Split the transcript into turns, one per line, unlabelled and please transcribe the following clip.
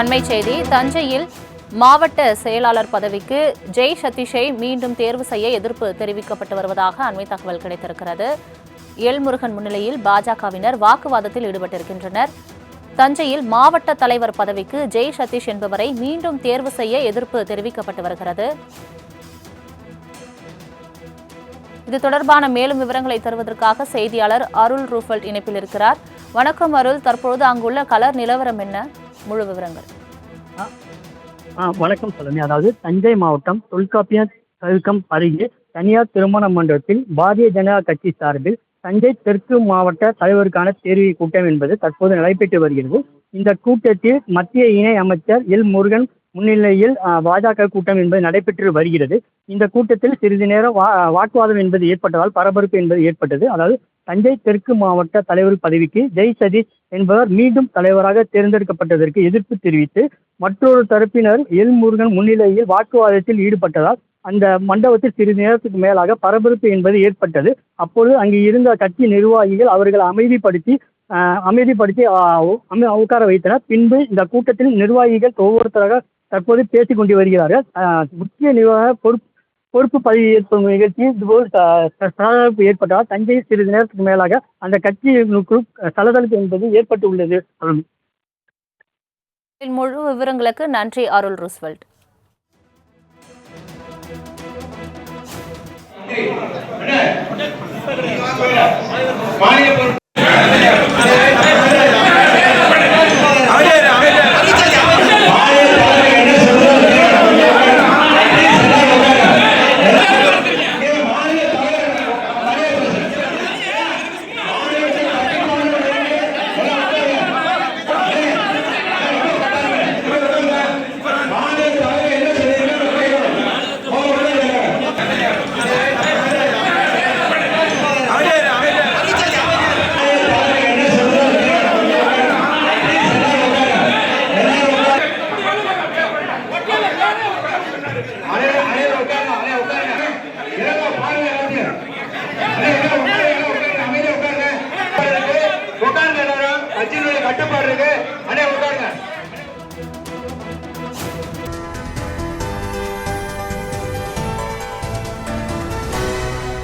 அண்மை செய்தி தஞ்சையில் மாவட்ட செயலாளர் பதவிக்கு ஜெய் சதீஷை மீண்டும் தேர்வு செய்ய எதிர்ப்பு தெரிவிக்கப்பட்டு வருவதாக அண்மை தகவல் கிடைத்திருக்கிறது. எல்முருகன் முன்னிலையில் பாஜகவினர் வாக்குவாதத்தில் ஈடுபட்டிருக்கின்றனர். தஞ்சையில் மாவட்ட தலைவர் பதவிக்கு ஜெய் சதீஷ் என்பவரை மீண்டும் தேர்வு செய்ய எதிர்ப்பு தெரிவிக்கப்பட்டு வருகிறது. இது தொடர்பான மேலும் விவரங்களை தருவதற்காக செய்தியாளர் அருள் ரூஃபல்ட் இணைப்பில் இருக்கிறார். வணக்கம் அருள் தற்பொழுது அங்குள்ள கலர் நிலவரம் என்ன? முழு விவரங்கள்.
ஆ வணக்கம் சொல்லுங்க அதாவது தஞ்சை மாவட்டம் தொல்காப்பிய கழுக்கம் அருகே தனியார் திருமண மண்டபத்தில் பாரதிய ஜனதா கட்சி சார்பில் தஞ்சை தெற்கு மாவட்ட தலைவருக்கான தேர்வு கூட்டம் என்பது தற்போது நடைபெற்று வருகிறது. இந்த கூட்டத்தில் மத்திய இணை அமைச்சர் எல் முருகன் முன்னிலையில் பாஜக கூட்டம் என்பது நடைபெற்று வருகிறது. இந்த கூட்டத்தில் சிறிது நேரம் வா வாக்குவாதம் என்பது ஏற்பட்டதால் பரபரப்பு என்பது ஏற்பட்டது. அதாவது தஞ்சை தெற்கு மாவட்ட தலைவர் பதவிக்கு ஜெய் சதீஷ் என்பவர் மீண்டும் தலைவராக தேர்ந்தெடுக்கப்பட்டதற்கு எதிர்ப்பு தெரிவித்து மற்றொரு தரப்பினர் எல் முருகன் முன்னிலையில் வாக்குவாதத்தில் ஈடுபட்டதால் அந்த மண்டபத்தில் சிறிது நேரத்துக்கு மேலாக பரபரப்பு என்பது ஏற்பட்டது. அப்பொழுது அங்கு இருந்த கட்சி நிர்வாகிகள் அவர்களை அமைதிப்படுத்தி அமைதிப்படுத்தி உட்கார வைத்தனர். பின்பு இந்த கூட்டத்தில் நிர்வாகிகள் ஒவ்வொருத்தராக தற்போது பேசிக் கொண்டு வருகிறார்கள். முக்கிய நிர்வாக பொறுப்பு பொறுப்பு பதவி ஏற்பு நிகழ்ச்சி இதுபோல் ச- ச- சலசலப்பு ஏற்பட்டதால் தஞ்சையில் சிறிது நேரத்துக்கு மேலாக அந்த கட்சியினுக்குள் சலசலப்பு என்பது ஏற்பட்டு உள்ளது.
முழு விவரங்களுக்கு நன்றி அருள் ரூஸ்வெல்ட்.
மாநில உட்காருங்க எல்லாரும் கட்சியினுடைய கட்டுப்பாடு இருக்கு அண்ணே